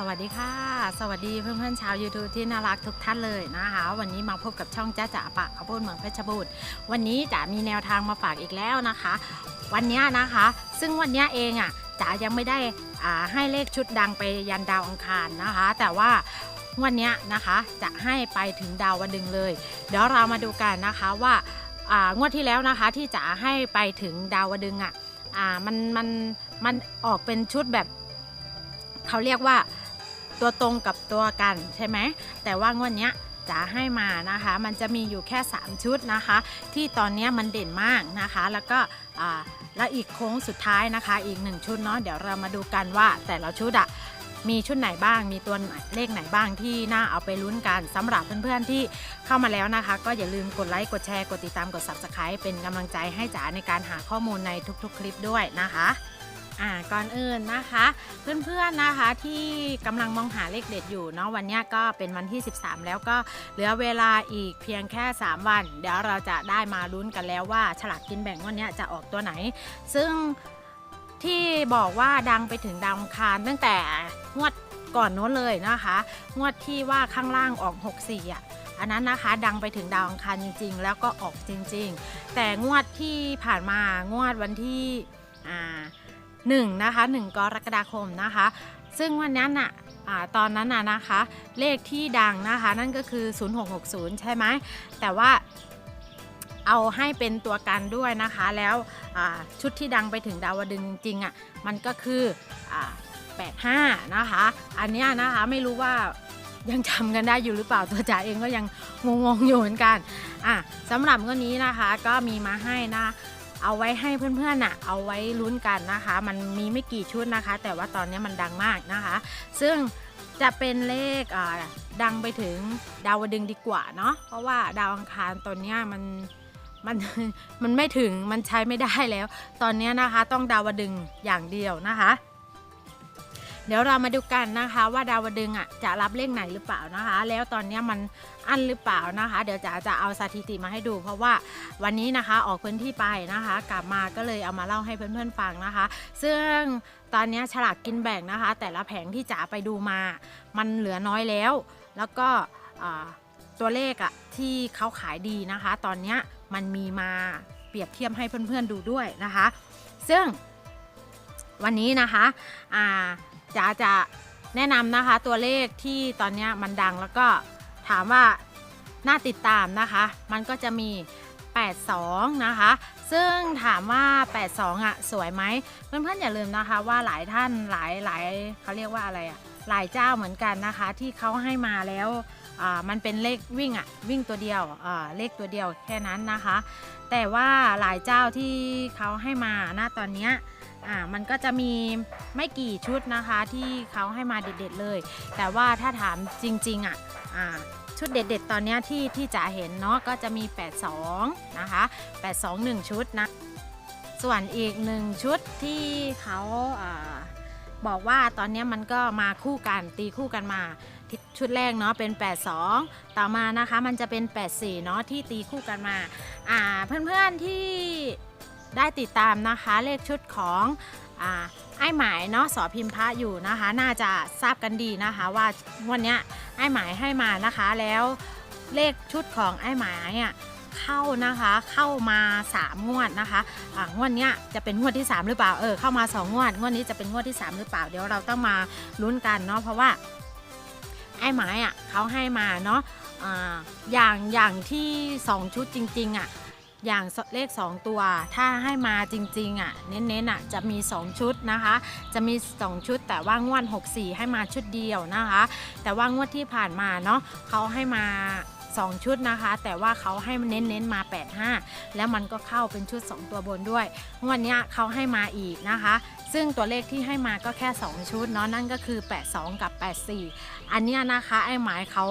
สวัสดีค่ะ สวัสดีเพื่อนๆชาว YouTube ที่น่ารักทุกท่านเลยนะคะ วันนี้มาพบกับช่องจ้าจ๋าปะข้าวโพดเมืองเพชรบูรณ์วันนี้จ๋ามีแนวทางมาฝากอีกแล้วนะคะ วันนี้นะคะ ซึ่งวันนี้เองอะจ๋ายังไม่ได้อ่าให้เลขชุดดังไปยันดาวอังคารนะคะ แต่ว่าวันนี้นะคะจะให้ไปถึงดาววันดึงเลย เดี๋ยวเรามาดูกันนะคะว่าอ่างวดที่แล้วนะคะที่จ๋าให้ไปถึงดาวดึงอะอ่ามันมันมันออกเป็นชุดแบบเขาเรียกว่า ตัวตรงกับตัวกันใช่ไหมแต่ว่างวดเนี้ยจะให้มานะคะ มันจะมีอยู่แค่ 3 ชุดนะคะ ที่ตอนนี้มันเด่นมากนะคะ แล้วก็แล้วอีกโค้งสุดท้ายนะคะ อีกหนึ่งชุดเนาะเดี๋ยวเรามาดูกันว่าแต่ละชุดอะมีชุดไหนบ้าง มีตัวเลขไหนบ้างที่น่าเอาไปลุ้นกันสำหรับเพื่อนๆที่เข้ามาแล้วนะคะ ก็อย่าลืมกดไลค์ กดแชร์ กดติดตาม กด subscribe เป็นกำลังใจให้จ๋าในการหาข้อมูลในทุกๆ คลิปด้วยนะคะ อ่าก่อนอื่นนะคะ เพื่อนๆนะคะที่กำลังมองหาเลขเด็ดอยู่เนาะวันนี้ก็เป็นวันที่ 13 แล้วก็เหลือเวลาอีกเพียงแค่ 3 วัน เดี๋ยวเราจะได้มาลุ้นกันแล้วว่าฉลากกินแบ่งวันนี้จะออกตัวไหน ซึ่งที่บอกว่าดังไปถึงดาวังคารตั้งแต่งวดก่อนโน้นเลยนะคะ งวดที่ว่าข้างล่างออก 64อะอันนั้นนะคะดังไปถึงดาวอังคารจริง ๆ แล้วก็ออกจริง ๆ แต่งวดที่ผ่านมางวดวันที่อ่า หนึ่งนะคะหนึ่งกรกฎาคมนะคะ ซึ่งวันนั้นน่ะอตอนนั้นน่ะนะคะเลขที่ดังนะคะนั่นก็คือ 0660 ใช่ไหมแต่ว่าเอาให้เป็นตัวกันด้วยนะคะแล้วชุดที่ดังไปถึงดาวดึงจริงๆอะมันก็คืออ85 นะคะ อันนี้นะคะไม่รู้ว่ายังจำกันได้อยู่หรือเปล่าตัวจ๋าเองก็ยังงงๆอยู่เหมือนกันอะสำหรับงวันนี้นะคะก็มีมาให้นะ เอาไว้ให้เพื่อนๆน่ะเอาไว้ลุ้นกันนะคะ มันมีไม่กี่ชุดนะคะ แต่ว่าตอนนี้มันดังมากนะคะ ซึ่งจะเป็นเลขอ่าดังไปถึงดาวดึงดีกว่าเนาะเพราะว่าดาวอังคารตอนนี้มันมันมันไม่ถึงมันใช้ไม่ได้แล้ว ตอนนี้นะคะต้องดาวดึงอย่างเดียวนะคะ เดี๋ยวเรามาดูกันนะคะว่าดาวดึงอะจะรับเลขไหนหรือเปล่านะคะ แล้วตอนนี้มันอั้นหรือเปล่านะคะ เดี๋ยวจะจะเอาสถิติมาให้ดู เพราะว่าวันนี้นะคะออกพื้นที่ไปนะคะ กลับมาก็เลยเอามาเล่าให้เพื่อนๆฟังนะคะ ซึ่งตอนนี้ฉลากกินแบ่งนะคะ แต่ละแผงที่จ๋าไปดูมา มันเหลือน้อยแล้ว แล้วก็ตัวเลขอะที่เขาขายดีนะคะ ตอนนี้มันมีมาเปรียบเทียบให้เพื่อนๆดูด้วยนะคะ ซึ่งวันนี้นะคะอ่า จ๋าจะแนะนำนะคะตัวเลขที่ตอนนี้มันดังแล้วก็ถามว่าน่าติดตามนะคะ มันก็จะมี 82 นะคะ ซึ่งถามว่า 82อะสวยไหมเพื่อนๆอย่าลืมนะคะว่าหลายท่านหลายหลายเขาเรียกว่าอะไรอะหลายเจ้าเหมือนกันนะคะ ที่เขาให้มาแล้วอ่ามันเป็นเลขวิ่งอะวิ่งตัวเดียวอ่าเลขตัวเดียวแค่นั้นนะคะ แต่ว่าหลายเจ้าที่เขาให้มาณตอนนี้ อ่ามันก็จะมีไม่กี่ชุดนะคะที่เขาให้มาเด็ดๆเลย แต่ว่าถ้าถามจริงๆอะอ่าชุดเด็ดๆ ตอนนี้ที่ที่จะเห็นเนาะก็จะมี 82 นะคะ 82 1 ชุดนะ ส่วนอีก1ชุดที่เขาอาบอกว่าตอนนี้มันก็มาคู่กันตีคู่กันมาชุดแรกเนาะเป็น 82 ต่อมานะคะมันจะเป็น 84 เนาะที่ตีคู่กันมาอ่าเพื่อนๆที่ ได้ติดตามนะคะเลขชุดของอ่าไอ้หมายเนาะสอพิมพ์พระอยู่นะคะ น่าจะทราบกันดีนะคะ ว่าวันนี้ไอ้หมายให้มานะคะแล้วเลขชุดของไอ้หมายอะเข้านะคะเข้ามา 3 งวดนะคะอ่างวดนี้จะเป็นงวดที่ 3 หรือเปล่าเออเข้ามา 2 งวด งวดนี้จะเป็นงวดที่ 3 หรือเปล่าเดี๋ยวเราต้องมาลุ้นกันเนาะเพราะว่าไอ้หมายอะเขาให้มาเนาะอ่าอย่างอย่างที่ 2 ชุดจริง ๆอะ อย่างเลข 2 ตัว ถ้าให้มาจริงๆอะเน้นๆอะจะมี 2 ชุดนะคะ จะมี 2 ชุด แต่ว่างวด 64 ให้มาชุดเดียวนะคะ แต่ว่างวดที่ผ่านมาเนาะเขาให้มา 2 ชุดนะคะ แต่ว่าเขาให้เน้นๆมา 85 แล้วมันก็เข้าเป็นชุด 2 ตัวบนด้วยงวดนี้เขาให้มาอีกนะคะ ซึ่งตัวเลขที่ให้มาก็แค่ 2 ชุดเนาะนั่นก็คือ 82 กับ 84 อันนี้นะคะไอ้หมายเขา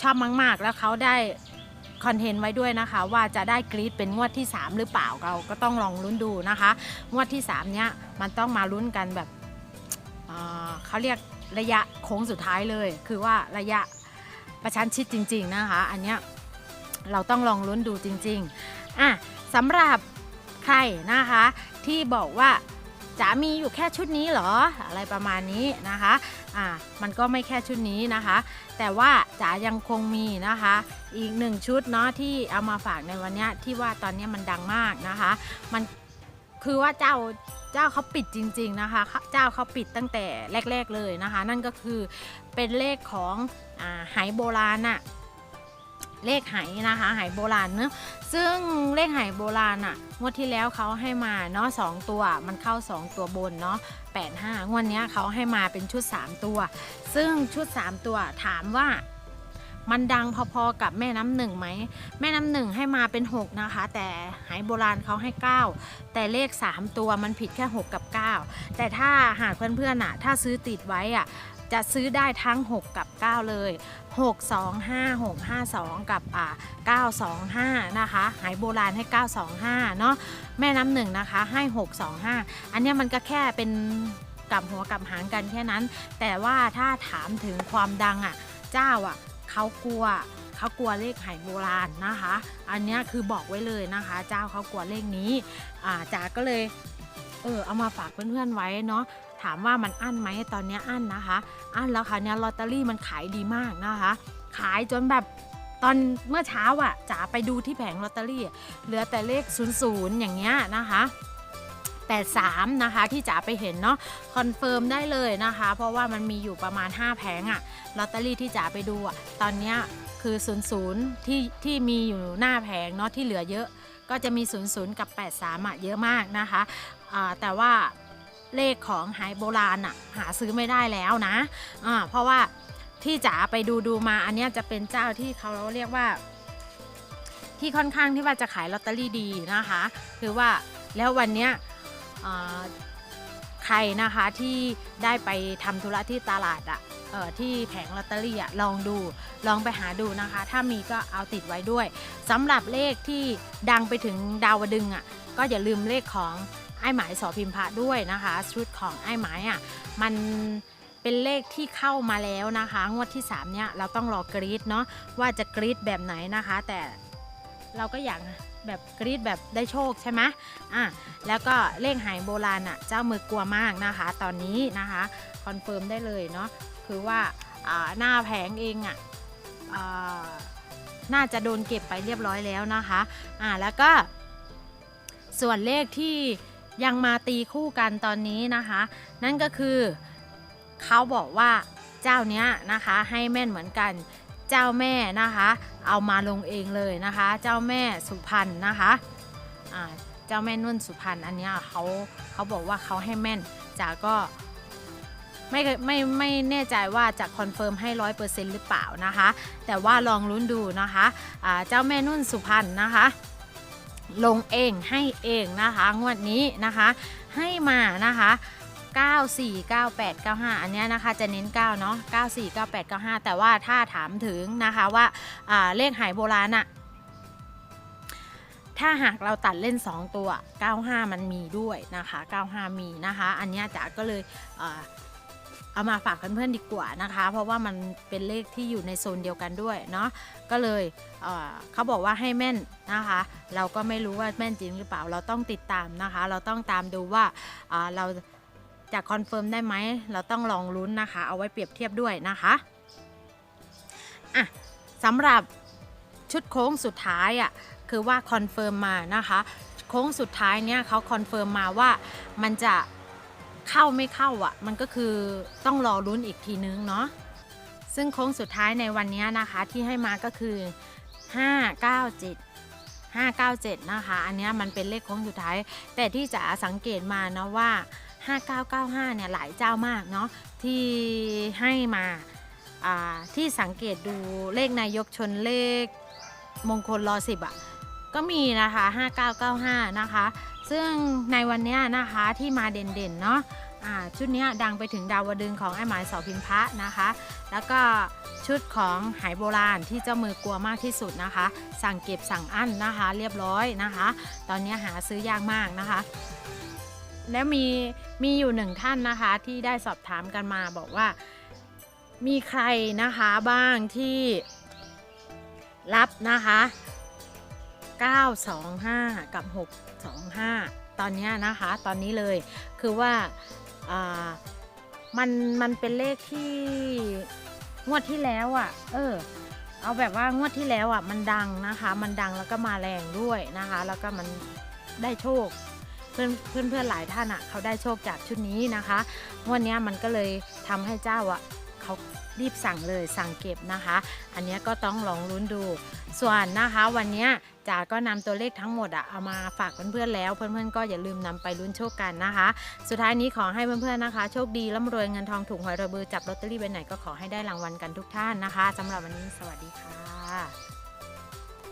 ชอบมากๆ แล้วเขาได้ คอนเทนต์ไว้ด้วยนะคะ ว่าจะได้กรีดเป็นงวดที่ 3 หรือเปล่าเราก็ต้องลองลุ้นดูนะคะ งวดที่ 3 เนี้ยมันต้องมาลุ้นกันแบบเเขาเรียกระยะโค้งสุดท้ายเลย คือว่าระยะประชันชิดจริง ๆนะคะ อันเนี้ยเราต้องลองลุ้นดูจริง ๆอะสำหรับใครนะคะที่บอกว่า จะมีอยู่แค่ชุดนี้เหรออะไรประมาณนี้นะคะอ่ามันก็ไม่แค่ชุดนี้นะคะ แต่ว่าจ๋ายังคงมีนะคะ อีกหนึ่งชุดเนาะที่เอามาฝากในวันนี้ที่ว่าตอนนี้มันดังมากนะคะ มันคือว่าเจ้าเจ้าเขาปิดจริง ๆนะคะ เจ้าเขาปิดตั้งแต่แรก ๆเลยนะคะ นั่นก็คือเป็นเลขของอ่าไหโบราณอะ เลขไหนะคะไหโบราณเนอะซึ่งเลขไหโบราณอะงวดที่แล้วเขาให้มาเนาะสองตัวมันเข้า 2 ตัวบนเนาะ85งวดเนี้เขาให้มาเป็นชุด 3 ตัว ซึ่งชุด 3 ตัวถามว่ามันดังพอๆกับแม่น้ำหนึ่งไหม แม่น้ำหนึ่งให้มาเป็น 6 นะคะ แต่ไหโบราณเขาให้ 9 แต่เลข 3 ตัวมันผิดแค่ 6 กับ 9 แต่ถ้าหากเพื่อนๆอะ ถ้าซื้อติดไว้อะ จะซื้อได้ทั้ง 6 กับ 9 เลย 6 2 5 6 5 2 กับอ่า925 นะคะไหโบราณให้ 925 เนาะแม่น้ำหนึ่งนะคะให้ 625 อันเนี้ยมันก็แค่เป็นกลับหัวกลับหางกันแค่นั้น แต่ว่าถ้าถามถึงความดังอะ เจ้าอะเขากลัวเขากลัวเลขไหโบราณนะคะ อันเนี้ยคือบอกไว้เลยนะคะ เจ้าเขากลัวเลขนี้อ่าจ๋าก็เลยเออเอามาฝากเพื่อนๆไว้เนาะ ถามว่ามันอั้นไหมตอนนี้อั้นนะคะ อั้นแล้วค่ะเนี่ยลอตเตอรี่มันขายดีมากนะคะ ขายจนแบบตอนเมื่อเช้าอะจ๋าไปดูที่แผงลอตเตอรี่เหลือแต่เลข 00 อย่างเงี้ยนะคะ83นะคะที่จ๋าไปเห็นเนาะคอนเฟิร์มได้เลยนะคะ เพราะว่ามันมีอยู่ประมาณ 5 แผงอะลอตเตอรี่ที่จ๋าไปดูอะตอนเนี้ยคือ 00 ที่ที่มีอยู่หน้าแผงเนาะที่เหลือเยอะ ก็จะมี 00 กับ 83อะเยอะมากนะคะแต่ว่า เลขของหายโบราณอะหาซื้อไม่ได้แล้วนะอ่าเพราะว่าที่จ๋าไปดูดูมาอันนี้จะเป็นเจ้าที่เขาเรียกว่า ที่ค่อนข้างที่ว่าจะขายลอตเตอรี่ดีนะคะคือว่าแล้ววันเนี้ยใครนะคะที่ได้ไปทำธุระที่ตลาดอะเอ่อที่แผงลอตเตอรี่อะลองดูลองไปหาดูนะคะ ถ้ามีก็เอาติดไว้ด้วยสำหรับเลขที่ดังไปถึงดาวดึงอะก็อย่าลืมเลขของ ไอ้หมายสอพิมพะด้วยนะคะชุดของไอ้หมายอะมันเป็นเลขที่เข้ามาแล้วนะคะ งวดที่ 3 เนี่ยเราต้องรอกรีดเนาะว่าจะกรีดแบบไหนนะคะ แต่เราก็อยากแบบกรีดแบบได้โชคใช่ไหมอะแล้วก็เลขหายโบราณอะเจ้ามือกลัวมากนะคะ ตอนนี้นะคะคอนเฟิร์มได้เลยเนาะคือว่าหน้าแผงเองอะอ่าน่าจะโดนเก็บไปเรียบร้อยแล้วนะคะอ่าแล้วก็ส่วนเลขที่ ยังมาตีคู่กันตอนนี้นะคะ นั่นก็คือเขาบอกว่าเจ้าเนี้ยนะคะให้แม่นเหมือนกันเจ้าแม่นะคะ เอามาลงเองเลยนะคะ เจ้าแม่สุพรรณนะคะอ่าเจ้าแม่นุ่นสุพรรณอันเนี้ยเขาเขาบอกว่าเขาให้แม่นจ๋าก็ไม่ไม่ไม่แน่ใจว่าจะคอนเฟิร์มให้ร้อยเปอร์เซ็นต์หรือเปล่านะคะ แต่ว่าลองลุ้นดูนะคะอ่าเจ้าแม่นุ่นสุพรรณนะคะ ลงเองให้เองนะคะงวดนี้นะคะให้มานะคะ94 98 95 อันนี้นะคะจะเน้น 9 เนาะ94 98 95 แต่ว่าถ้าถามถึงนะคะว่าาเลขหายโบราณอะถ้าหากเราตัดเล่น 2 ตัว 95 มันมีด้วยนะคะ 95 มีนะคะ อันนี้จ๋าก็เลยอ่าเอามาฝากเพื่อนๆดีกว่านะคะ เพราะว่ามันเป็นเลขที่อยู่ในโซนเดียวกันด้วยเนาะ ก็เลยเเขาบอกว่าให้แม่นนะคะ เราก็ไม่รู้ว่าแม่นจริงหรือเปล่าเราต้องติดตามนะคะ เราต้องตามดูว่าเราจะคอนเฟิร์มได้ไหมเราต้องลองลุ้นนะคะ เอาไว้เปรียบเทียบด้วยนะคะอะสำหรับชุดโค้งสุดท้ายอะคือว่าคอนเฟิร์มมานะคะ โค้งสุดท้ายเนี่ยเขาคอนเฟิร์มมาว่ามันจะเข้าไม่เข้าอะ มันก็คือต้องรอลุ้นอีกทีนึงเนาะ ซึ่งโค้งสุดท้ายในวันนี้นะคะที่ให้มาก็คือ 597 597 นะคะ อันนี้มันเป็นเลขโค้งสุดท้าย แต่ที่จะสังเกตมาเนาะว่า 5995 เนี่ยหลายเจ้ามากเนาะที่ให้มาที่สังเกตดูเลขนายกชนเลขมงคลรอสิบอะก็มีนะคะ 5995 นะคะ ซึ่งในวันนี้นะคะที่มาเด่นๆเนาะ ชุดนี้ดังไปถึงดาวดึงของไอ้หมายสอพิมพะนะคะ แล้วก็ชุดของหายโบราณที่เจ้ามือกลัวมากที่สุดนะคะ สั่งเก็บสั่งอั้นนะคะ เรียบร้อยนะคะ ตอนนี้หาซื้อยากมากนะคะ แล้วมีมีอยู่หนึ่งท่านนะคะที่ได้สอบถามกันมาบอกว่ามีใครนะคะบ้างที่รับนะคะ 925 กับ 625ตตอนนี้นะคะ ตอนนี้เลยคือว่า มันมันเป็นเลขที่งวดที่แล้วอะ่ะ เออ เอาแบบว่างวดที่แล้วอะ่ะ มันดังนะคะ มันดังแล้วก็มาแรงด้วยนะคะ แล้วก็มันได้โชค เพื่อนเพื่อนเพื่อนหลายท่านอะ่ะเขาได้โชคจากชุดนี้นะคะงวดนี้มันก็เลยทำให้เจ้าอะ่ะ เขารีบสั่งเลยสั่งเก็บนะคะ อันนี้ก็ต้องลองลุ้นดู ส่วนนะคะวันนี้จ๋าก็นำตัวเลขทั้งหมดอะเอามาฝากเพื่อนๆแล้ว เพื่อนๆก็อย่าลืมนำไปลุ้นโชคกันนะคะ สุดท้ายนี้ขอให้เพื่อนๆนะคะ โชคดีร่ำรวยเงินทองถูกหวยระเบือจับลอตเตอรี่ไปไหนก็ขอให้ได้รางวัลกันทุกท่านนะคะสำหรับวันนี้สวัสดีค่ะ